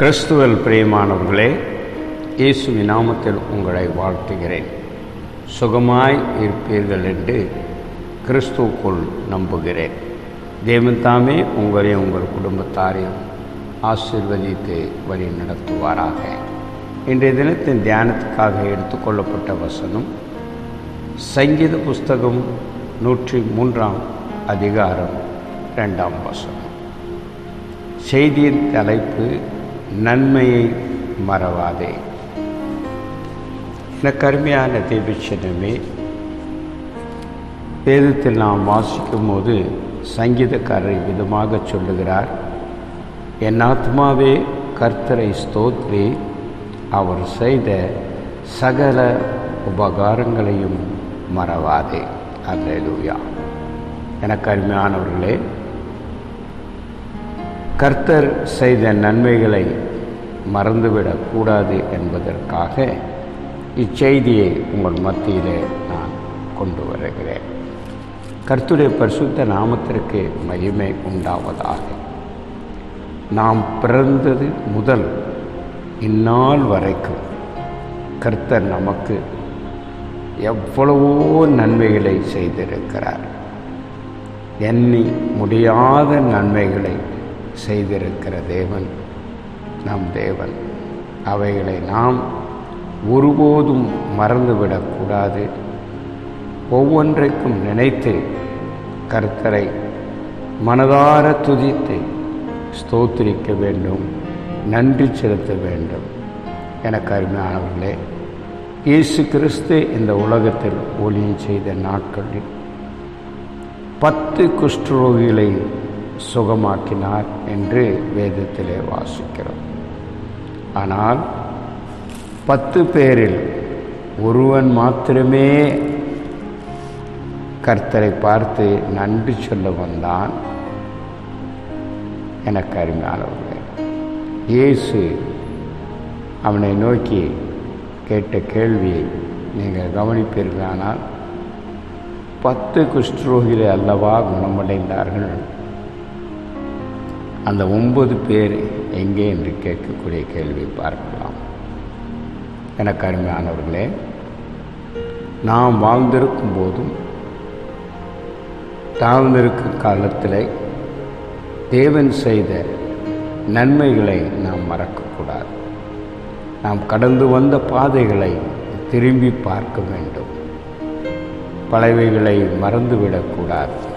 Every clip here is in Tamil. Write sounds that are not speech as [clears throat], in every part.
கிறிஸ்துவல் பிரியமானவர்களே இயேசு நாமத்தில் உங்களை வாழ்த்துகிறேன். சுகமாய் இருப்பீர்கள் என்று கிறிஸ்துவுக்குள் நம்புகிறேன். தேவன் தாமே உங்களையும் உங்கள் குடும்பத்தாரையும் ஆசிர்வதித்து வழி நடத்துவாராக. இன்றைய தினத்தின் தியானத்துக்காக எடுத்துக்கொள்ளப்பட்ட வசனம் சங்கீத புஸ்தகம் நூற்றி மூன்றாம் அதிகாரம் ரெண்டாம் வசனம். செய்தியின் தலைப்பு நன்மையை மறவாதே. எனக்கு அருமையான தேவிச்சனமே வேதத்தில் நாம் வாசிக்கும் போது சங்கீதக்காரர் விதமாக சொல்லுகிறார் என் ஆத்மாவே கர்த்தரை ஸ்தோத்ரி அவர் செய்த சகல உபகாரங்களையும் மறவாதே. அல்லூயா எனக்கு அருமையானவர்களே கர்த்தர் செய்த நன்மைகளை மறந்துவிடக்கூடாது என்பதற்காக இச்செய்தியை உங்கள் மத்தியிலே நான் கொண்டு வருகிறேன். கர்த்துடைய பரிசுத்த நாமத்திற்கு மகிமை உண்டாவதாக. நாம் பிறந்தது முதல் இந்நாள் வரைக்கும் கர்த்தர் நமக்கு எவ்வளவோ நன்மைகளை செய்திருக்கிறார். எண்ணி முடியாத நன்மைகளை செய்திருக்கிற தேவன் நம் தேவன். அவைகளை நாம் ஒருபோதும் மறந்துவிடக்கூடாது ஒவ்வொன்றைக்கும் நினைத்து கர்த்தரை மனதார துதித்து ஸ்தோத்திரிக்க வேண்டும் நன்றி செலுத்த வேண்டும். எனக்கு அருமையானவர்களே இயேசு கிறிஸ்து இந்த உலகத்தில் ஒளியும் செய்த நாட்களில் பத்து குஷ்டரோகிகளை சுகமாக்கினார் என்று வேதத்திலே வாசிக்கிறோம். ஆனால் பத்து பேரில் ஒருவன் மாத்திரமே கர்த்தரை பார்த்து நன்றி சொல்ல வந்தான் எனக்கு அருமையானவர்கள். இயேசு அவனை நோக்கி கேட்ட கேள்வியை நீங்கள் கவனிப்பீர்களானால் பத்து குஷ்டரோகிகளை அல்லவா குணமடைந்தார்கள்? அந்த ஒன்பது பேர் எங்கே என்று கேட்கக்கூடிய கேள்வி பார்க்கலாம். எனக்கு அருமையானவர்களே நாம் வாழ்ந்திருக்கும் போதும் தாழ்ந்திருக்கும் காலத்தில் தேவன் செய்த நன்மைகளை நாம் மறக்கக்கூடாது. நாம் கடந்து வந்த பாதைகளை திரும்பி பார்க்க வேண்டும். பழவைகளை மறந்துவிடக்கூடாது.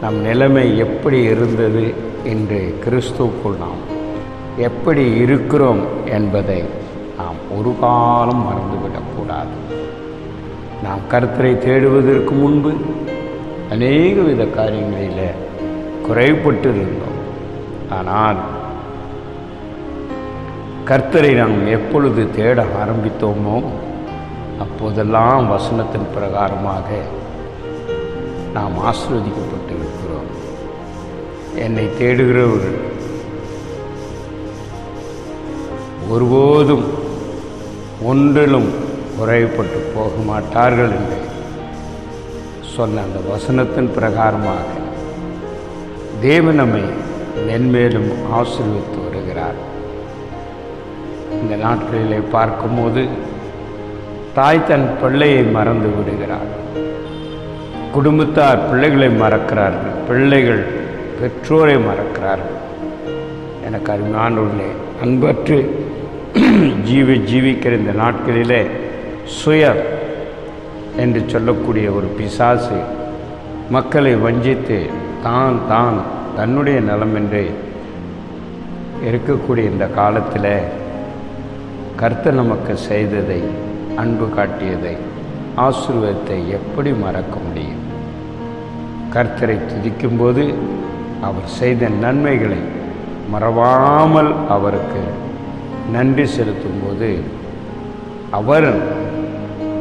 நம் நிலைமை எப்படி இருந்தது என்று கிறிஸ்துக்குள் நாம் எப்படி இருக்கிறோம் என்பதை நாம் ஒரு காலம் மறந்துவிடக்கூடாது. நாம் கருத்தரை தேடுவதற்கு முன்பு அநேக வித காரியங்களில் குறைபட்டு இருந்தோம் ஆனால் கர்த்தரை நாம் எப்பொழுது தேட ஆரம்பித்தோமோ அப்போதெல்லாம் வசனத்தின் பிரகாரமாக நாம் ஆசிர்வதிக்கப்பட்டு என்னை தேடுகிறவர்கள் ஒருபோதும் ஒன்றிலும் குறைப்பட்டு போக மாட்டார்கள் என்று சொன்ன அந்த வசனத்தின் பிரகாரமாக தேவன் நம்மை மென்மேலும் ஆசீர்வித்து வருகிறார். இந்த நாட்களிலே பார்க்கும்போது தாய் தன் பிள்ளையை மறந்து விடுகிறார். குடும்பத்தார் பிள்ளைகளை மறக்கிறார்கள். பிள்ளைகள் பெற்றோரை மறக்கிறார்கள் எனக்கு அருமையானவர்களே அன்பற்று [clears throat] ஜீவி ஜீவிக்கிற இந்த நாட்களிலே சுய என்று சொல்லக்கூடிய ஒரு பிசாசு மக்களை வஞ்சித்து தான் தான் தன்னுடைய நலம் என்று இருக்கக்கூடிய இந்த காலத்தில் கர்த்தர் நமக்கு செய்ததை அன்பு காட்டியதை ஆசீர்வாதத்தை எப்படி மறக்க முடியும்? கர்த்தரை துதிக்கும்போது அவர் செய்த நன்மைகளை மறவாமல் அவருக்கு நன்றி செலுத்தும்போது அவர்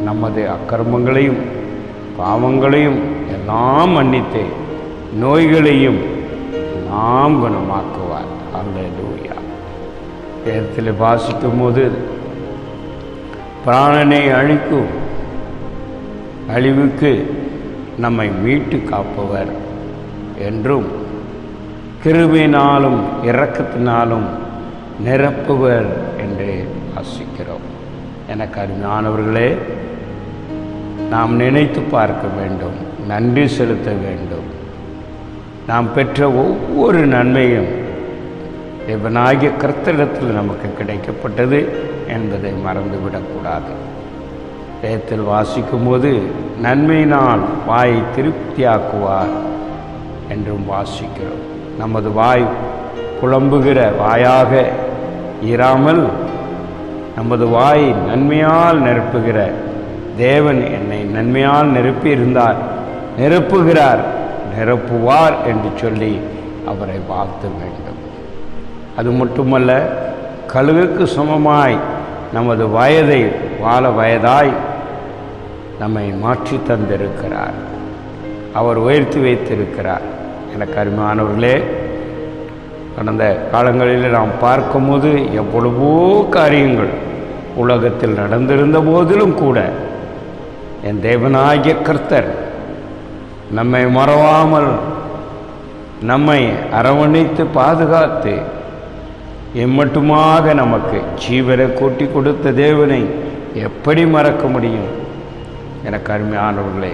நமது அக்கிரமங்களையும் பாவங்களையும் எல்லாம் மன்னித்து நோய்களையும் நாம் குணமாக்குவார். அந்த லூயா வேதத்தில் வாசிக்கும் போது பிராணனை அழிக்கும் அழிவுக்கு நம்மை மீட்டு காப்பவர் என்றும் கிருபினாலும் இரக்கத்தினாலும் நிரப்புவர் என்று வாசிக்கிறோம் எனக்கு அருமையானவர்களே நாம் நினைத்து பார்க்க வேண்டும் நன்றி செலுத்த வேண்டும். நாம் பெற்ற ஒவ்வொரு நன்மையும் தேவனாகிய கர்த்தரிடத்தில் நமக்கு கிடைக்கப்பட்டது என்பதை மறந்துவிடக்கூடாது வேதத்தில் வாசிக்கும்போது நன்மையினால் வாயை திருப்தியாக்குவார் என்றும் வாசிக்கிறோம். நமது வாய் புலம்புகிற வாயாக இராமல் நமது வாய் நன்மையால் நிரப்புகிற தேவன் என்னை நன்மையால் நெருப்பியிருந்தார். நிரப்புகிறார் நிரப்புவார் என்று சொல்லி அவரை வாழ்த்த வேண்டும். அது மட்டுமல்ல கழுகுக்கு சமமாய் நமது வயதை வாழ வயதாய் நம்மை மாற்றி தந்திருக்கிறார். அவர் உயர்த்தி வைத்திருக்கிறார். எனக்கு அருமையானவர்களே கடந்த காலங்களில் நாம் பார்க்கும்போது எவ்வளவோ காரியங்கள் உலகத்தில் நடந்திருந்த போதிலும் கூட என் தேவனாகிய கர்த்தர் நம்மை மறவாமல் நம்மை அரவணைத்து பாதுகாத்து எம்மட்டுமாக நமக்கு ஜீவரை கூட்டி கொடுத்த தேவனை எப்படி மறக்க முடியும்? எனக்கு அருமையானவர்களே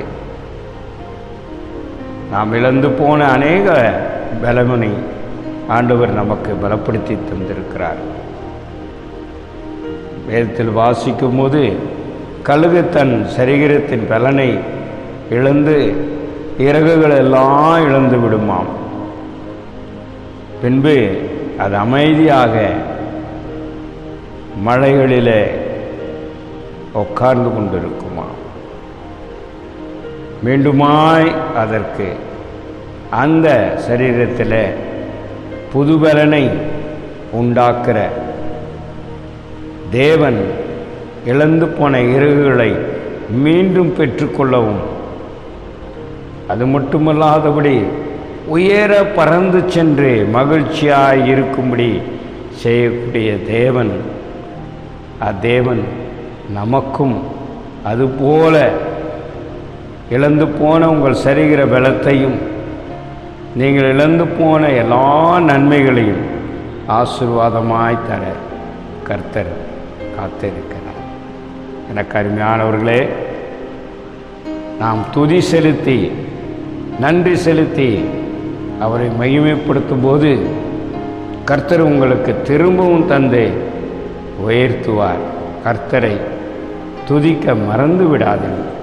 நாம் இழந்து போன அநேக பலவனை ஆண்டவர் நமக்கு பலப்படுத்தி தந்திருக்கிறார். வேதத்தில் வாசிக்கும் போது கழுகு தன் சரீரத்தின் பலனை இழந்து இறகுகள் எல்லாம் இழந்து விடுமாம். பின்பு அது அமைதியாக மலைகளிலே உட்கார்ந்து கொண்டிருக்குமா மீண்டுமாய் அதற்கு அந்த சரீரத்தில் புதுபலனை உண்டாக்குற தேவன் இழந்து போன இறகுகளை மீண்டும் பெற்றுக்கொள்ளவும். அது மட்டுமல்லாதபடி உயர பறந்து சென்று மகிழ்ச்சியாய் இருக்கும்படி செய்யக்கூடிய தேவன். அத்தேவன் நமக்கும் அதுபோல இழந்து போன உங்கள் சரிகிற பலத்தையும் நீங்கள் இழந்து போன எல்லா நன்மைகளையும் ஆசீர்வாதமாய் தர கர்த்தர் காத்திருக்கிறார். எனக்கு அருமையானவர்களே நாம் துதி செலுத்தி நன்றி செலுத்தி அவரை மகிமைப்படுத்தும் போது கர்த்தர் உங்களுக்கு திரும்பவும் தந்து உயர்த்துவார். கர்த்தரை துதிக்க மறந்து விடாதீர்கள்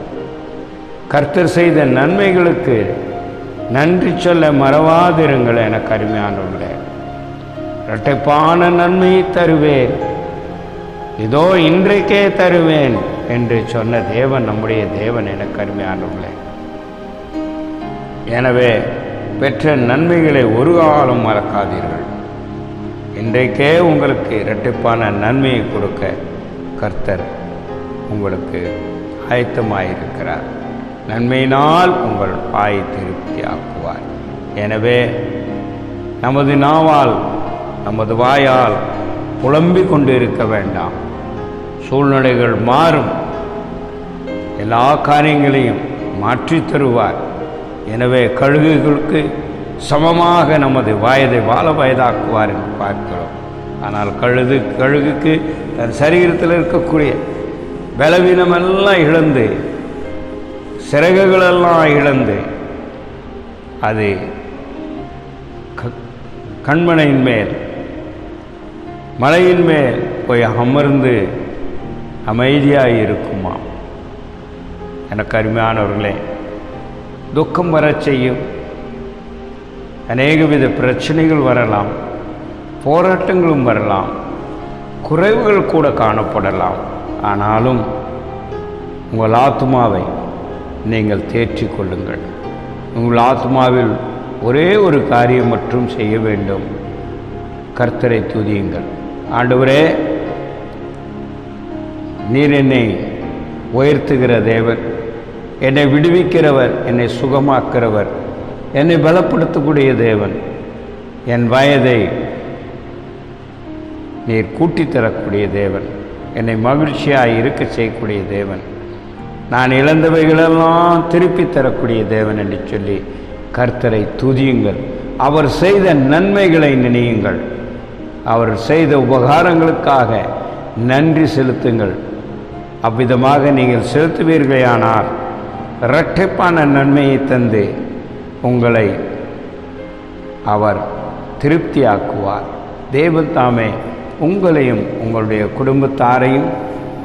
கர்த்தர் செய்த நன்மைகளுக்கு நன்றி சொல்ல மறவாதிருங்கள் எனக்கு அருமையானவர்களே இரட்டைப்பான நன்மையை தருவேன். இதோ இன்றைக்கே தருவேன் என்று சொன்ன தேவன் நம்முடைய தேவன் எனக்கு அருமையானவர்களே எனவே பெற்ற நன்மைகளை ஒரு காலம் மறக்காதீர்கள். இன்றைக்கே உங்களுக்கு இரட்டிப்பான நன்மையை கொடுக்க கர்த்தர் உங்களுக்கு ஆயத்தமாயிருக்கிறார். நன்மையினால் உங்கள் வாயை திருப்தி ஆக்குவார் எனவே நமது நாவால் நமது வாயால் புலம்பிக் கொண்டு இருக்க வேண்டாம். சூழ்நிலைகள் மாறும். எல்லா காரியங்களையும் மாற்றித் தருவார். எனவே கழுகுகளுக்கு சமமாக நமது வயதை வாழ வயதாக்குவார் என்று பார்க்கிறோம். ஆனால் கழுது கழுகுக்கு தன் சரீரத்தில் இருக்கக்கூடிய பலவீனமெல்லாம் இழந்து சிறகுகளெல்லாம் இழந்து அது க- கண்மனையின் மேல் மலையின் மேல் போய் அமர்ந்து அமைதியாக இருக்குமா எனக்கு அருமையானவர்களே துக்கம் வரச் செய்யும். அநேக வித பிரச்சனைகள் வரலாம் போராட்டங்களும் வரலாம் குறைவுகள் கூட காணப்படலாம். ஆனாலும் உங்கள் ஆத்மாவை நீங்கள் தேற்றி கொள்ளுங்கள். உங்கள் ஆத்மாவில் ஒரே ஒரு காரியம் மட்டும் செய்ய வேண்டும். கர்த்தரை துதியுங்கள். ஆண்டவரே நீர் என்னை உயர்த்துகிற தேவன். என்னை விடுவிக்கிறவர் என்னை சுகமாக்கிறவர். என்னை பலப்படுத்தக்கூடிய தேவன். என் வயதை நீர் கூட்டித்தரக்கூடிய தேவன். என்னை மகிழ்ச்சியாக இருக்க செய்யக்கூடிய தேவன். நான் இழந்தவைகளெல்லாம் திருப்பி தரக்கூடிய தேவன் என்று சொல்லி கர்த்தரை துதியுங்கள். அவர் செய்த நன்மைகளை நினையுங்கள். அவர் செய்த உபகாரங்களுக்காக நன்றி செலுத்துங்கள். அவ்விதமாக நீங்கள் செலுத்துவீர்களேயானால் இரட்டைப்பான நன்மையை தந்து உங்களை அவர் திருப்தியாக்குவார். தேவன் தாமே உங்களையும் உங்களுடைய குடும்பத்தாரையும்